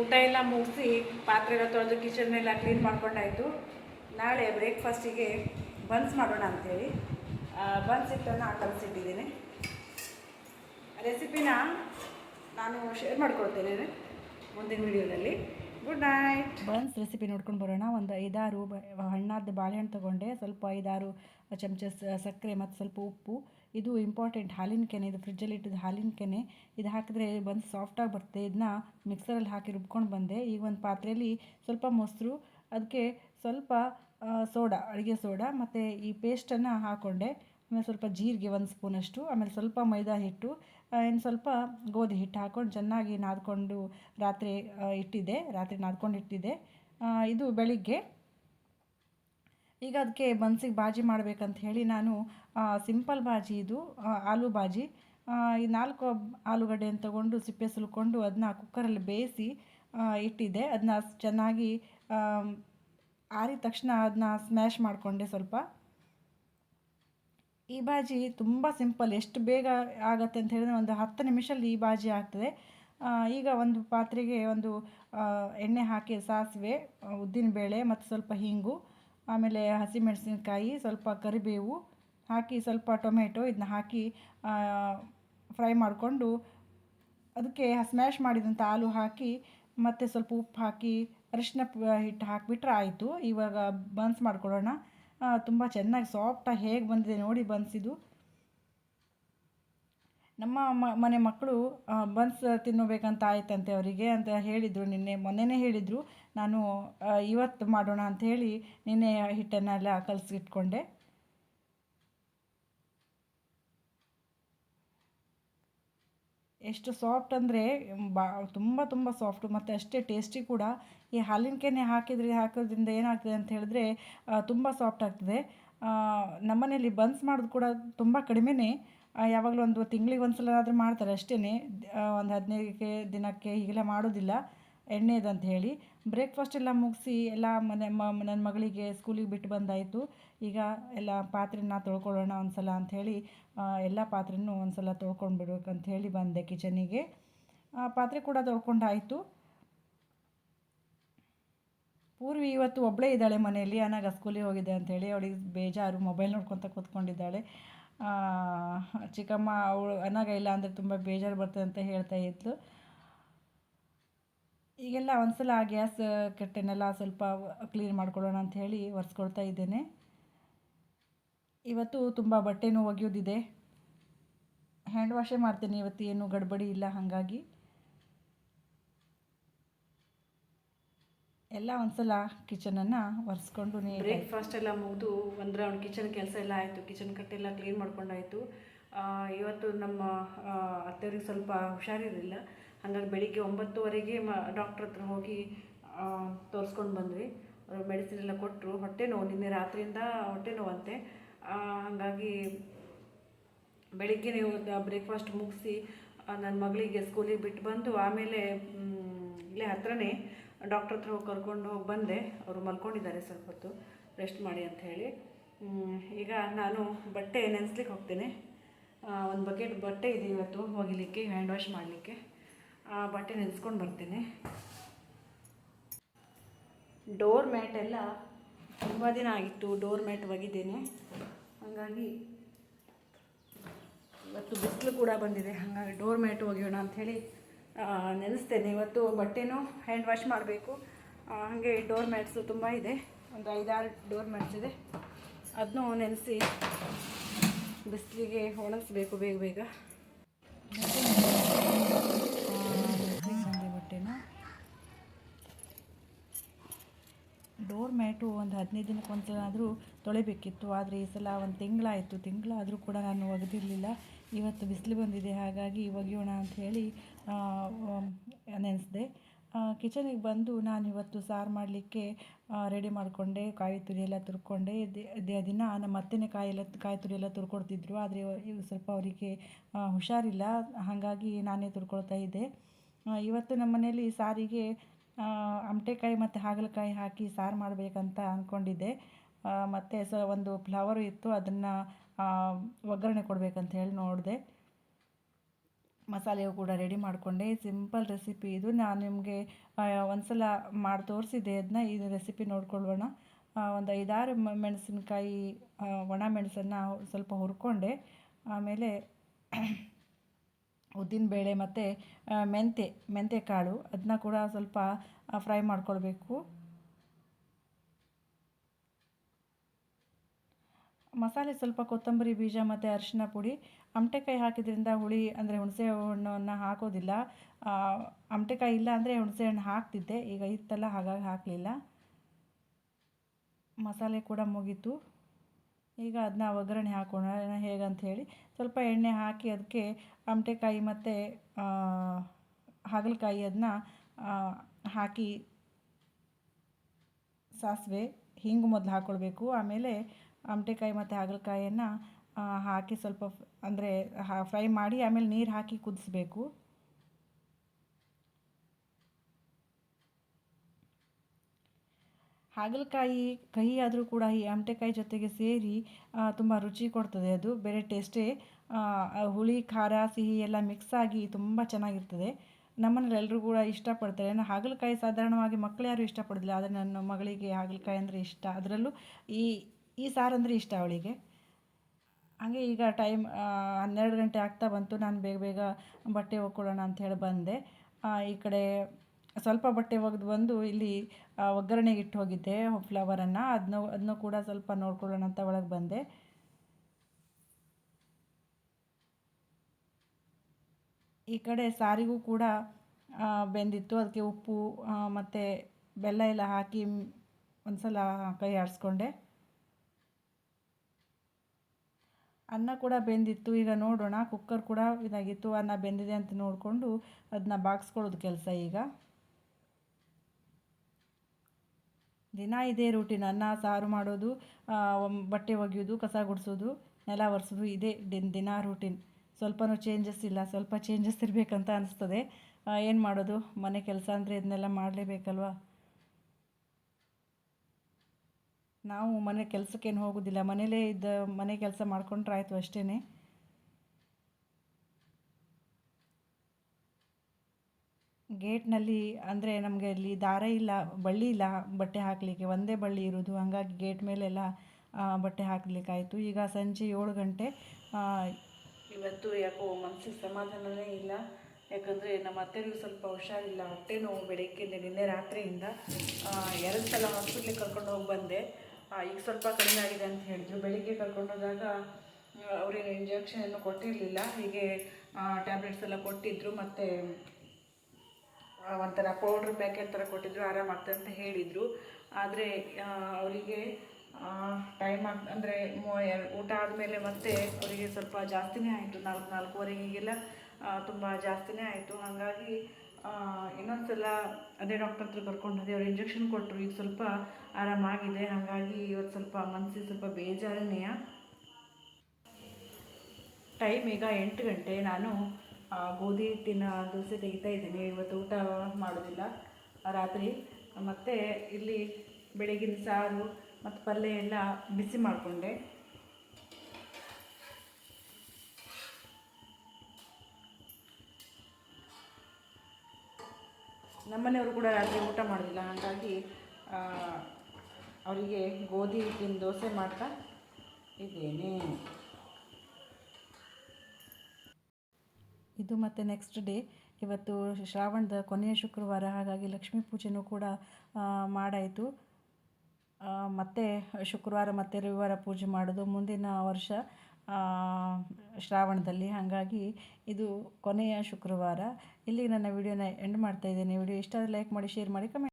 ಊಟ ಎಲ್ಲ ಮುಗಿಸಿ ಪಾತ್ರೆ ಎಲ್ಲ ತೊಳೆದು ಕಿಚನ್ನೆಲ್ಲ ಕ್ಲೀನ್ ಮಾಡ್ಕೊಂಡಾಯಿತು. ನಾಳೆ ಬ್ರೇಕ್ಫಾಸ್ಟಿಗೆ ಬನ್ಸ್ ಮಾಡೋಣ ಅಂಥೇಳಿ ಬನ್ಸ್ ಹಿಟ್ಟನ್ನು ಕಲಸಿಟ್ಟಿದ್ದೀನಿ ರೆಸಿಪಿನ ನಾನು ಶೇರ್ ಮಾಡ್ಕೊಳ್ತೇನೆ ಮುಂದಿನ ವಿಡಿಯೋದಲ್ಲಿ ಗುಡ್ ನೈಟ್ ಬನ್ಸ್ ರೆಸಿಪಿ ನೋಡ್ಕೊಂಡು ಬರೋಣ. ಒಂದು ಐದಾರು ಹಣ್ಣಾದ ಬಾಳೆಹಣ್ಣು ತೊಗೊಂಡೆ. ಸ್ವಲ್ಪ ಐದಾರು ಚಮಚ ಸಕ್ಕರೆ ಮತ್ತು ಸ್ವಲ್ಪ ಉಪ್ಪು. ಇದು ಇಂಪಾರ್ಟೆಂಟ್ ಹಾಲಿನ ಕೆನೆ, ಇದು ಫ್ರಿಜ್ಜಲ್ಲಿ ಇಟ್ಟಿದ್ದು ಹಾಲಿನ ಕೆನೆ. ಇದು ಹಾಕಿದ್ರೆ ಬಂದು ಸಾಫ್ಟಾಗಿ ಬರುತ್ತೆ ಇದನ್ನ ಮಿಕ್ಸರಲ್ಲಿ ಹಾಕಿ ರುಬ್ಕೊಂಡು ಬಂದೆ. ಈಗ ಒಂದು ಪಾತ್ರೆಯಲ್ಲಿ ಸ್ವಲ್ಪ ಮೊಸರು ಅದಕ್ಕೆ ಸ್ವಲ್ಪ ಸೋಡಾ, ಅಡುಗೆ ಸೋಡಾ, ಮತ್ತು ಈ ಪೇಸ್ಟನ್ನು ಹಾಕ್ಕೊಂಡೆ ಆಮೇಲೆ ಸ್ವಲ್ಪ ಜೀರಿಗೆ ಒಂದು ಸ್ಪೂನಷ್ಟು ಆಮೇಲೆ ಸ್ವಲ್ಪ ಮೈದಾ ಹಿಟ್ಟು ಇನ್ನು ಸ್ವಲ್ಪ ಗೋಧಿ ಹಿಟ್ಟು ಹಾಕ್ಕೊಂಡು ಚೆನ್ನಾಗಿ ನಾದ್ಕೊಂಡು ರಾತ್ರಿ ಇಟ್ಟಿದ್ದೆ. ರಾತ್ರಿ ನಾದ್ಕೊಂಡು ಇಟ್ಟಿದ್ದೆ ಇದು ಬೆಳಿಗ್ಗೆ. ಈಗ ಅದಕ್ಕೆ ಬನ್ಸಿಗೆ ಬಾಜಿ ಮಾಡಬೇಕಂತ ಹೇಳಿ ನಾನು ಸಿಂಪಲ್ ಬಾಜಿ ಇದು ಆಲೂ ಬಾಜಿ. ಈ ನಾಲ್ಕು ಆಲೂಗಡ್ಡೆಯನ್ನು ತಗೊಂಡು ಸಿಪ್ಪೆ ಸುಲ್ಕೊಂಡು ಅದನ್ನ ಕುಕ್ಕರಲ್ಲಿ ಬೇಯಿಸಿ ಇಟ್ಟಿದ್ದೆ. ಅದನ್ನ ಚೆನ್ನಾಗಿ ಆರಿದ ತಕ್ಷಣ ಅದನ್ನ ಸ್ಮ್ಯಾಶ್ ಮಾಡಿಕೊಂಡೆ ಸ್ವಲ್ಪ. ಈ ಬಾಜಿ ತುಂಬ ಸಿಂಪಲ್, ಎಷ್ಟು ಬೇಗ ಆಗತ್ತೆ ಅಂತ ಹೇಳಿದ್ರೆ ಒಂದು ಹತ್ತು ನಿಮಿಷದಲ್ಲಿ ಈ ಬಾಜಿ ಆಗ್ತದೆ. ಈಗ ಒಂದು ಪಾತ್ರೆಗೆ ಒಂದು ಎಣ್ಣೆ ಹಾಕಿ ಸಾಸಿವೆ, ಉದ್ದಿನಬೇಳೆ ಮತ್ತು ಸ್ವಲ್ಪ ಹಿಂಗು. ಆಮೇಲೆ ಹಸಿಮೆಣಸಿನಕಾಯಿ, ಸ್ವಲ್ಪ ಕರಿಬೇವು ಹಾಕಿ ಸ್ವಲ್ಪ ಟೊಮೆಟೊ ಇದನ್ನ ಹಾಕಿ ಫ್ರೈ ಮಾಡಿಕೊಂಡು ಅದಕ್ಕೆ ಸ್ಮ್ಯಾಶ್ ಮಾಡಿದಂಥ ಆಲೂ ಹಾಕಿ, ಮತ್ತು ಸ್ವಲ್ಪ ಉಪ್ಪು ಹಾಕಿ, ಅರಿಶಿನ ಹಿಟ್ಟು ಹಾಕಿಬಿಟ್ರೆ ಆಯಿತು. ಇವಾಗ ಬನ್ಸ್ ಮಾಡ್ಕೊಳ್ಳೋಣ. ತುಂಬ ಚೆನ್ನಾಗಿ ಸಾಫ್ಟಾಗಿ ಹೇಗೆ ಬಂದಿದೆ ನೋಡಿ ಬನ್ಸಿದು ನಮ್ಮ ಮನೆ ಮಕ್ಕಳು ಬನ್ಸ್ ತಿನ್ನಬೇಕಂತ ಆಯ್ತಂತೆ ಅವರಿಗೆ ಅಂತ ಹೇಳಿದರು ನಿನ್ನೆ, ಮೊನ್ನೆನೇ ಹೇಳಿದರು. ನಾನು ಇವತ್ತು ಮಾಡೋಣ ಅಂತ ಹೇಳಿ ನಿನ್ನೆ ಹಿಟ್ಟನ್ನೆಲ್ಲ ಕಲಸಿಟ್ಕೊಂಡೆ. ಎಷ್ಟು ಸಾಫ್ಟ್ ಅಂದರೆ, ಬಾ, ತುಂಬ ತುಂಬ ಸಾಫ್ಟು ಮತ್ತು ಅಷ್ಟೇ ಟೇಸ್ಟಿ ಕೂಡ. ಈ ಹಾಲಿನ ಕೆನೆ ಹಾಕಿದ್ರೆ, ಹಾಕೋದ್ರಿಂದ ಏನಾಗ್ತದೆ ಅಂತ ಹೇಳಿದ್ರೆ ತುಂಬ ಸಾಫ್ಟ್ ಆಗ್ತದೆ. ನಮ್ಮನೇಲಿ ಬನ್ಸ್ ಮಾಡೋದು ಕೂಡ ತುಂಬ ಕಡಿಮೆನೇ. ಯಾವಾಗಲೂ ಒಂದು ತಿಂಗಳಿಗೆ ಒಂದು ಸಲ ಆದರೂ ಮಾಡ್ತಾರೆ ಅಷ್ಟೇ ಒಂದು ಹದಿನೈದಕ್ಕೆ ದಿನಕ್ಕೆ ಈಗಲೇ ಮಾಡೋದಿಲ್ಲ. ಎಣ್ಣೆದಂತ ಹೇಳಿ. ಬ್ರೇಕ್ಫಾಸ್ಟ್ ಎಲ್ಲ ಮುಗಿಸಿ ಎಲ್ಲ ಮನೆ, ಮ ನನ್ನ ಮಗಳಿಗೆ ಸ್ಕೂಲಿಗೆ ಬಿಟ್ಟು ಬಂದಾಯಿತು. ಈಗ ಎಲ್ಲ ಪಾತ್ರೆನ ತೊಳ್ಕೊಳ್ಳೋಣ ಒಂದು ಸಲ ಅಂಥೇಳಿ ಎಲ್ಲ ಪಾತ್ರೆನೂ ಒಂದು ಸಲ ತೊಳ್ಕೊಂಡು ಬಿಡ್ಬೇಕಂತ ಹೇಳಿ ಬಂದೆ ಕಿಚನಿಗೆ ಪಾತ್ರೆ ಕೂಡ ತೊಳ್ಕೊಂಡಾಯಿತು. ಪೂರ್ವಿ ಇವತ್ತು ಒಬ್ಬಳೇ ಇದ್ದಾಳೆ ಮನೆಯಲ್ಲಿ, ಅನಾಗ ಸ್ಕೂಲಿಗೆ ಹೋಗಿದೆ ಅಂಥೇಳಿ ಅವಳಿಗೆ ಬೇಜಾರು ಮೊಬೈಲ್ ನೋಡ್ಕೊತ ಕೂತ್ಕೊಂಡಿದ್ದಾಳೆ. ಚಿಕ್ಕಮ್ಮ ಅವಳು ಅನ್ನಾಗ ಇಲ್ಲ ಅಂದರೆ ತುಂಬ ಬೇಜಾರು ಬರ್ತದೆ ಅಂತ ಹೇಳ್ತಾ ಇದ್ಲು. ಈಗೆಲ್ಲ ಒಂದ್ಸಲ ಗ್ಯಾಸ್ ಕಟ್ಟೆನೆಲ್ಲ ಸ್ವಲ್ಪ ಕ್ಲೀನ್ ಮಾಡ್ಕೊಳ್ಳೋಣ ಅಂತ ಹೇಳಿ ಒರೆಸ್ಕೊಳ್ತಾ ಇದ್ದೇನೆ. ಇವತ್ತು ತುಂಬ ಬಟ್ಟೆನೂ ಒಗೆಯೋದಿದೆ. ಹ್ಯಾಂಡ್ ವಾಶೇ ಮಾಡ್ತೀನಿ, ಇವತ್ತು ಏನು ಗಡ್ಬಡಿ ಇಲ್ಲ ಹಾಗಾಗಿ. ಎಲ್ಲ ಒಂದ್ಸಲ ಕಿಚನನ್ನು ಒರೆಸ್ಕೊಂಡು ನೀರು ಬ್ರೇಕ್ಫಾಸ್ಟ್ ಎಲ್ಲ ಮುಗಿದು ಅಂದರೆ ರೌಂಡ್ ಕಿಚನ್ ಕೆಲಸ ಎಲ್ಲ ಆಯಿತು. ಕಿಚನ್ ಕಟ್ಟೆಲ್ಲ ಕ್ಲೀನ್ ಮಾಡ್ಕೊಂಡಾಯಿತು. ಇವತ್ತು ನಮ್ಮ ಅತ್ತೆಯವ್ರಿಗೆ ಸ್ವಲ್ಪ ಹುಷಾರಿರಲಿಲ್ಲ. ಹಾಗಾಗಿ ಬೆಳಿಗ್ಗೆ ಒಂಬತ್ತುವರೆಗೆ ಮ ಡಾಕ್ಟ್ರ್ ಹತ್ರ ಹೋಗಿ ತೋರಿಸ್ಕೊಂಡು ಬಂದ್ವಿ. ಅವರು ಮೆಡಿಸಿನ್ ಎಲ್ಲ ಕೊಟ್ಟರು ಹೊಟ್ಟೆ ನೋವು ನಿನ್ನೆ ರಾತ್ರಿಯಿಂದ ಹೊಟ್ಟೆ ನೋವಂತೆ. ಹಾಗಾಗಿ ಬೆಳಿಗ್ಗೆ ನೀವು ಬ್ರೇಕ್ಫಾಸ್ಟ್ ಮುಗಿಸಿ ನನ್ನ ಮಗಳಿಗೆ ಸ್ಕೂಲಿಗೆ ಬಿಟ್ಟು ಬಂದು ಆಮೇಲೆ ಇಲ್ಲೇ ಹತ್ರನೇ ಡಾಕ್ಟ್ರ್ ಹತ್ರ ಕರ್ಕೊಂಡು ಬಂದೆ. ಅವರು ಮಲ್ಕೊಂಡಿದ್ದಾರೆ ಸ್ವಲ್ಪ ಹೊತ್ತು. ರೆಸ್ಟ್ ಮಾಡಿ ಅಂತ ಹೇಳಿ. ಈಗ ನಾನು ಬಟ್ಟೆ ನೆನೆಸ್ಲಿಕ್ಕೆ ಹೋಗ್ತೇನೆ. ಒಂದು ಬಕೆಟ್ ಬಟ್ಟೆ ಇದೆ ಇವತ್ತು ಒಗಿಲಿಕ್ಕೆ ಹ್ಯಾಂಡ್ ವಾಶ್ ಮಾಡಲಿಕ್ಕೆ. ಆ ಬಟ್ಟೆ ನೆನೆಸ್ಕೊಂಡು ಬರ್ತೇನೆ. ಡೋರ್ ಮ್ಯಾಟ್ ಎಲ್ಲ ತುಂಬ ದಿನ ಆಗಿತ್ತು, ಡೋರ್ ಮ್ಯಾಟ್ ಒಗಿದ್ದೇನೆ ಹಾಗಾಗಿ ಇವತ್ತು ಬಿಸಿಲು ಕೂಡ ಬಂದಿದೆ. ಹಾಗಾಗಿ ಡೋರ್ ಮ್ಯಾಟ್ ಒಗೆಯೋಣ ಅಂಥೇಳಿ ನೆನೆಸ್ತೇನೆ. ಇವತ್ತು ಬಟ್ಟೆನೂ ಹ್ಯಾಂಡ್ ವಾಶ್ ಮಾಡಬೇಕು. ಹಾಗೆ ಡೋರ್ ಮ್ಯಾಟ್ಸು ತುಂಬ ಇದೆ. ಒಂದು ಐದಾರು ಡೋರ್ ಮ್ಯಾಟ್ಸ್ ಇದೆ. ಅದನ್ನೂ ನೆನೆಸಿ ಬಿಸಿಲಿಗೆ ಒಣಗಿಸ್ಬೇಕು ಬೇಗ ಬೇಗ. ಡೋರ್ ಮ್ಯಾಟು ಒಂದು ಹದಿನೈದು ದಿನಕ್ಕೆ ಒಂದು ಸಲ ಆದರೂ ತೊಳಿಬೇಕಿತ್ತು. ಆದರೆ ಈ ಸಲ ಒಂದು ತಿಂಗಳಾಯಿತು. ತಿಂಗಳಾದರೂ ಕೂಡ ನಾನು ಒಗೆದಿರಲಿಲ್ಲ. ಇವತ್ತು ಬಿಸಿಲು ಬಂದಿದೆ. ಹಾಗಾಗಿ ಒಗೆಯೋಣ ಅಂತ ಹೇಳಿ ನೆನೆಸಿದೆ. ಕಿಚನಿಗೆ ಬಂದು ನಾನು ಇವತ್ತು ಸಾರು ಮಾಡಲಿಕ್ಕೆ ರೆಡಿ ಮಾಡಿಕೊಂಡೆ. ಕಾಯಿ ತುರಿ ಎಲ್ಲ ತುರ್ಕೊಂಡೆ. ದಿನ ನಮ್ಮ ಅತ್ತೆನೇ ಕಾಯಿ ಎಲ್ಲ, ಕಾಯಿ ತುರಿ ಎಲ್ಲ ತುರ್ಕೊಡ್ತಿದ್ರು. ಆದರೆ ಇವು ಸ್ವಲ್ಪ ಅವರಿಗೆ ಹುಷಾರಿಲ್ಲ. ಹಾಗಾಗಿ ನಾನೇ ತುರ್ಕೊಳ್ತಾ ಇದ್ದೆ. ಇವತ್ತು ನಮ್ಮ ಮನೆಯಲ್ಲಿ ಸಾರಿಗೆ ಅಮಟೆಕಾಯಿ ಮತ್ತು ಹಾಗಲಕಾಯಿ ಹಾಕಿ ಸಾರು ಮಾಡಬೇಕಂತ ಅಂದ್ಕೊಂಡಿದ್ದೆ ಮತ್ತು ಸ, ಒಂದು ಫ್ಲವರು ಇತ್ತು, ಅದನ್ನು ಒಗ್ಗರಣೆ ಕೊಡಬೇಕಂತ ಹೇಳಿ ನೋಡಿದೆ. ಮಸಾಲೆಯು ಕೂಡ ರೆಡಿ ಮಾಡಿಕೊಂಡೆ. ಸಿಂಪಲ್ ರೆಸಿಪಿ ಇದು. ನಾನು ನಿಮಗೆ ಒಂದ್ಸಲ ಮಾಡಿ, ತೋರಿಸಿದ್ದೆ ಅದನ್ನ ಇದು ರೆಸಿಪಿ ನೋಡ್ಕೊಳ್ಳೋಣ ಒಂದು ಐದಾರು ಮೆಣಸಿನ್ಕಾಯಿ ಒಣ ಮೆಣಸನ್ನು ಸ್ವಲ್ಪ ಹುರ್ಕೊಂಡೆ. ಆಮೇಲೆ ಉದ್ದಿನಬೇಳೆ ಮತ್ತು ಮೆಂತ್ಯ ಮೆಂತ್ಯ ಕಾಳು ಅದನ್ನ ಕೂಡ ಸ್ವಲ್ಪ ಫ್ರೈ ಮಾಡ್ಕೊಳ್ಬೇಕು. ಮಸಾಲೆ ಸ್ವಲ್ಪ ಕೊತ್ತಂಬರಿ ಬೀಜ ಮತ್ತು ಅರಿಶಿನ ಪುಡಿ, ಅಮಟೆಕಾಯಿ ಹಾಕಿದ್ರಿಂದ ಹುಳಿ ಅಂದರೆ ಹುಣಸೆ ಹಣ್ಣನ್ನು ಹಾಕೋದಿಲ್ಲ. ಅಮಟೆಕಾಯಿ ಇಲ್ಲ ಅಂದರೆ ಹುಣಸೆ ಹಣ್ಣು ಹಾಕ್ತಿದ್ದೆ, ಈಗ ಇತ್ತಲ್ಲ ಹಾಗಾಗಿ ಹಾಕಲಿಲ್ಲ. ಮಸಾಲೆ ಕೂಡ ಮುಗೀತು. ಈಗ ಅದನ್ನ ಒಗ್ಗರಣೆ ಹಾಕೋಣ, ಹೇಗಂತ ಹೇಳಿ ಸ್ವಲ್ಪ ಎಣ್ಣೆ ಹಾಕಿ ಅದಕ್ಕೆ ಅಮಟೆಕಾಯಿ ಮತ್ತು ಹಾಗಲಕಾಯಿ ಅದನ್ನ ಹಾಕಿ ಸಾಸಿವೆ, ಹಿಂಗು ಮೊದಲು ಹಾಕ್ಕೊಳ್ಬೇಕು ಆಮೇಲೆ ಅಮಟೆಕಾಯಿ ಮತ್ತು ಹಾಗಲಕಾಯಿಯನ್ನು ಹಾಕಿ ಸ್ವಲ್ಪ ಅಂದರೆ ಫ್ರೈ ಮಾಡಿ ಆಮೇಲೆ ನೀರು ಹಾಕಿ ಕುದಿಸ್ಬೇಕು. ಹಾಗಲಕಾಯಿ ಕಹಿ ಆದರೂ ಕೂಡ ಈ ಅಮಟೆಕಾಯಿ ಜೊತೆಗೆ ಸೇರಿ ತುಂಬ ರುಚಿ ಕೊಡ್ತದೆ ಅದು. ಬೇರೆ ಟೇಸ್ಟೇ ಹುಳಿ, ಖಾರ, ಸಿಹಿ ಎಲ್ಲ ಮಿಕ್ಸ್ ಆಗಿ ತುಂಬ ಚೆನ್ನಾಗಿರ್ತದೆ. ನಮ್ಮನೇಲಿ ಎಲ್ಲರೂ ಕೂಡ ಇಷ್ಟಪಡ್ತಾರೆ. ನಾನು ಹಾಗಲಕಾಯಿ ಸಾಧಾರಣವಾಗಿ ಮಕ್ಕಳು ಯಾರೂ ಇಷ್ಟಪಡೋದಿಲ್ಲ. ಆದರೆ ನನ್ನ ಮಗಳಿಗೆ ಹಾಗಲಕಾಯಿ ಅಂದರೆ ಇಷ್ಟ. ಅದರಲ್ಲೂ ಈ ಈ ಸಾರು ಅಂದರೆ ಇಷ್ಟ ಅವಳಿಗೆ. ಹಾಗೆ ಈಗ ಟೈಮ್ ಹನ್ನೆರಡು ಗಂಟೆ ಆಗ್ತಾ ಬಂತು. ನಾನು ಬೇಗ ಬೇಗ ಬಟ್ಟೆ ಒಗ್ಕೊಳ್ಳೋಣ ಹೇಳಿ ಬಂದೆ. ಈ ಕಡೆ ಸ್ವಲ್ಪ ಬಟ್ಟೆ ಒಗೆದು ಬಂದು ಇಲ್ಲಿ ಒಗ್ಗರಣೆಗೆ ಇಟ್ಟು ಹೋಗಿದ್ದೆ ಫ್ಲವರನ್ನು ಅದನ್ನು ಅದನ್ನು ಕೂಡ ಸ್ವಲ್ಪ ನೋಡ್ಕೊಳ್ಳೋಣ ಅಂತ ಒಳಗೆ ಬಂದೆ. ಈ ಕಡೆ ಸಾರಿಗೂ ಕೂಡ ಬೆಂದಿತ್ತು. ಅದಕ್ಕೆ ಉಪ್ಪು ಮತ್ತು ಬೆಲ್ಲ ಎಲ್ಲ ಹಾಕಿ ಒಂದು ಸಲ ಕೈ ಆಡಿಸ್ಕೊಂಡೆ. ಅನ್ನ ಕೂಡ ಬೆಂದಿತ್ತು. ಈಗ ನೋಡೋಣ ಕುಕ್ಕರ್ ಕೂಡ ಇದಾಗಿತ್ತು. ಅನ್ನ ಬೆಂದಿದೆ ಅಂತ ನೋಡಿಕೊಂಡು ಅದನ್ನ ಬಾಗಿಸ್ಕೊಳ್ಳೋದು ಕೆಲಸ ಈಗ. ದಿನ ಇದೇ ರೂಟೀನ್ ಅನ್ನ, ಸಾರು ಮಾಡೋದು ಬಟ್ಟೆ ಒಗೆಯೋದು, ಕಸ ಗುಡಿಸೋದು, ನೆಲ ಒರೆಸೋದು, ಇದೇ ದಿನ ದಿನ ರೂಟೀನ್ ಸ್ವಲ್ಪನೂ ಚೇಂಜಸ್ ಇಲ್ಲ, ಸ್ವಲ್ಪ ಚೇಂಜಸ್ ಇರಬೇಕಂತ ಅನಿಸ್ತದೆ. ಏನು ಮಾಡೋದು? ಮನೆ ಕೆಲಸ ಅಂದರೆ ಇದನ್ನೆಲ್ಲ ಮಾಡಲೇಬೇಕಲ್ವಾ? ನಾವು ಮನೆ ಕೆಲಸಕ್ಕೇನು ಹೋಗೋದಿಲ್ಲ. ಮನೇಲೇ ಇದ್ದ ಮನೆ ಕೆಲಸ ಮಾಡ್ಕೊಂಡ್ರೆ ಆಯಿತು ಅಷ್ಟೇ ಗೇಟ್ನಲ್ಲಿ ಅಂದರೆ ನಮಗೆ ಇಲ್ಲಿ ದಾರ ಇಲ್ಲ, ಬಳ್ಳಿ ಇಲ್ಲ ಬಟ್ಟೆ ಹಾಕಲಿಕ್ಕೆ. ಒಂದೇ ಬಳ್ಳಿ ಇರೋದು. ಹಾಗಾಗಿ ಗೇಟ್ ಮೇಲೆಲ್ಲ ಬಟ್ಟೆ ಹಾಕಲಿಕ್ಕಾಯಿತು. ಈಗ ಸಂಜೆ ಏಳು ಗಂಟೆ ಇವತ್ತು ಯಾಕೋ ಮನಸ್ಸಿಗೆ ಸಮಾಧಾನವೇ ಇಲ್ಲ. ಯಾಕಂದರೆ ನಮ್ಮ ಅತ್ತೆಗೂ ಸ್ವಲ್ಪ ಹುಷಾರಿಲ್ಲ. ಹೊಟ್ಟೆ ನೋವು ಬೆಳಗ್ಗೆ ನಿನ್ನೆ ರಾತ್ರಿಯಿಂದ ಎರಡು ಸಲ ಹಾಸ್ಪಿಟ್ಲಿಗೆ ಕರ್ಕೊಂಡು ಹೋಗಿ ಬಂದೆ. ಈಗ ಸ್ವಲ್ಪ ಕಡಿಮೆ ಆಗಿದೆ ಅಂತ ಹೇಳಿದ್ರು. ಬೆಳಿಗ್ಗೆ ಕರ್ಕೊಂಡು ಹೋದಾಗ ಅವರೇನು ಇಂಜೆಕ್ಷನ್ ಏನು ಕೊಟ್ಟಿರಲಿಲ್ಲ. ಹೀಗೆ ಟ್ಯಾಬ್ಲೆಟ್ಸ್ ಎಲ್ಲ ಕೊಟ್ಟಿದ್ದರು ಮತ್ತು ಒಂಥರ ಪೌಡ್ರ್ ಪ್ಯಾಕೆಟ್ ಥರ ಕೊಟ್ಟಿದ್ರು. ಆರಾಮಾಗ್ತದೆ ಅಂತ ಹೇಳಿದರು. ಆದರೆ ಅವರಿಗೆ ಟೈಮ್ ಆಗ, ಅಂದರೆ ಊಟ ಆದಮೇಲೆ ಮತ್ತೆ ಅವರಿಗೆ ಸ್ವಲ್ಪ ಜಾಸ್ತಿನೇ ಆಯಿತು. ನಾಲ್ಕು ನಾಲ್ಕೂವರೆಗೆಲ್ಲ ತುಂಬ ಜಾಸ್ತಿನೇ ಆಯಿತು. ಹಾಗಾಗಿ ಇನ್ನೊಂದ್ಸಲ ಅದೇ ಡಾಕ್ಟರ್ ಹತ್ರ ಕರ್ಕೊಂಡು ಹೋದೆ ಅವ್ರು ಇಂಜೆಕ್ಷನ್ ಕೊಟ್ಟರು ಈಗ ಸ್ವಲ್ಪ ಆರಾಮಾಗಿದೆ ಹಾಗಾಗಿ ಇವತ್ತು ಸ್ವಲ್ಪ ಮನಸ್ಸಿಗೆ ಸ್ವಲ್ಪ ಬೇಜಾರನೆಯ ಟೈಮ್ ಈಗ ಎಂಟು ಗಂಟೆ. ನಾನು ಗೋಧಿ ಹಿಟ್ಟಿನ ದೋಸೆ ತೆಗಿತಾ ಇದ್ದೀನಿ. ಇವತ್ತು ಊಟ ಮಾಡೋದಿಲ್ಲ. ರಾತ್ರಿ. ಮತ್ತು ಇಲ್ಲಿ ಬೆಳಗಿನ ಸಾರು ಮತ್ತು ಪಲ್ಯ ಎಲ್ಲ ಬಿಸಿ ಮಾಡಿಕೊಂಡೆ. ನಮ್ಮನೆಯವರು ಕೂಡ ರಾತ್ರಿ ಊಟ ಮಾಡೋದಿಲ್ಲ, ಹಾಗಾಗಿ ಅವರಿಗೆ ಗೋಧಿ ಹಿಟ್ಟಿನ ದೋಸೆ ಮಾಡ್ತಾ ಇದ್ದೇನೆ. ಇದು ಮತ್ತು ನೆಕ್ಸ್ಟ್ ಡೇ ಇವತ್ತು ಶ್ರಾವಣದ ಕೊನೆಯ ಶುಕ್ರವಾರ, ಹಾಗಾಗಿ ಲಕ್ಷ್ಮೀ ಪೂಜೆನೂ ಕೂಡ ಮಾಡಾಯಿತು. ಮತ್ತೆ ಶುಕ್ರವಾರ ಮತ್ತು ರವಿವಾರ ಪೂಜೆ ಮಾಡೋದು ಮುಂದಿನ ವರ್ಷ ಶ್ರಾವಣದಲ್ಲಿ. ಹಾಗಾಗಿ ಇದು ಕೊನೆಯ ಶುಕ್ರವಾರ. ಇಲ್ಲಿ ನನ್ನ ವಿಡಿಯೋನ ಎಂಡ್ ಮಾಡ್ತಾ ಇದ್ದೇನೆ. ವಿಡಿಯೋ ಇಷ್ಟ ಆದರೆ ಲೈಕ್ ಮಾಡಿ ಶೇರ್ ಮಾಡಿ ಕಮೆಂಟ್